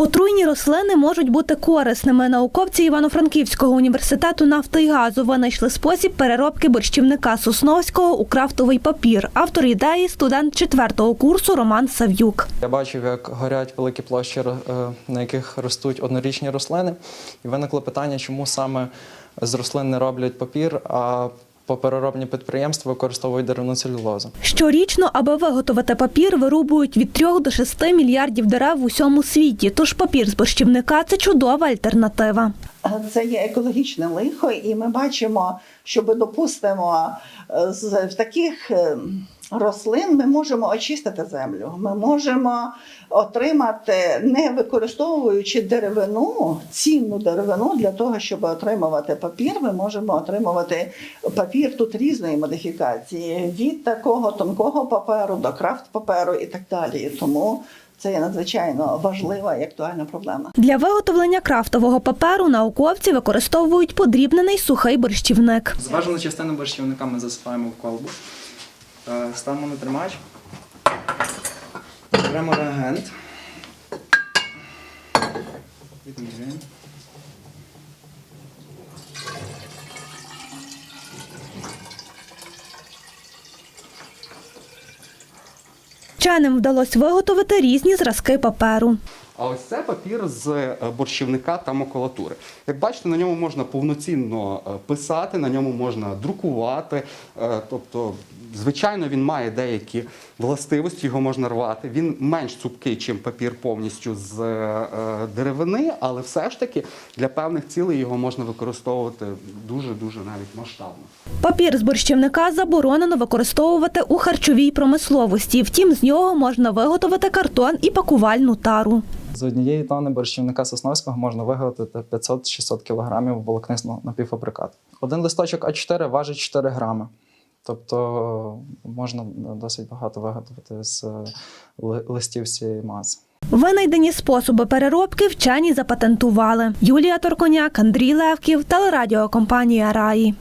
Отруйні рослини можуть бути корисними. Науковці Івано-Франківського університету нафти і газу винайшли спосіб переробки борщівника Сосновського у крафтовий папір. Автор ідеї студент четвертого курсу Роман Сав'юк. Я бачив, як горять великі площі, е, на яких ростуть однорічні рослини, і виникло питання, чому саме з рослин не роблять папір, а папероробні підприємства використовують деревну целюлозу. Щорічно, аби виготовити папір, вирубують від 3 до 6 мільярдів дерев в усьому світі. Тож папір з борщівника це чудова альтернатива. Це є екологічне лихо, і ми бачимо, що допустимо з в таких е, рослин ми можемо очистити землю. Ми можемо отримати, не використовуючи деревину, цінну деревину для того, щоб отримувати папір. Ми можемо отримувати папір тут різної модифікації від такого тонкого паперу до крафт паперу і так далі. Тому це є надзвичайно важлива і актуальна проблема. Для виготовлення крафтового паперу науковці використовують подрібнений сухий борщівник. Зважену частину борщівника ми засипаємо в колбу, ставимо на тримач, беремо реагент, відмірюємо. Вченим вдалося виготовити різні зразки паперу. А ось це папір з е, борщівника та макулатури. Як бачите, на ньому можна повноцінно е, писати, на ньому можна друкувати. Е, Тобто, звичайно, він має деякі властивості, його можна рвати. Він менш цупкий, ніж папір повністю з деревини, але все ж таки для певних цілей його можна використовувати дуже-дуже навіть масштабно. Папір з борщівника заборонено використовувати у харчовій промисловості. Втім, з нього можна виготовити картон і пакувальну тару. З однієї тони борщівника сосновського можна виготовити 500-600 кг волокнисного напівфабрикату. Один листочок А4 важить 4 грами. Тобто можна досить багато виготовити з е, ли- листів цієї маси. Винайдені способи переробки вчені запатентували. Юлія Торконяк, Андрій Левків, телерадіокомпанія Раї.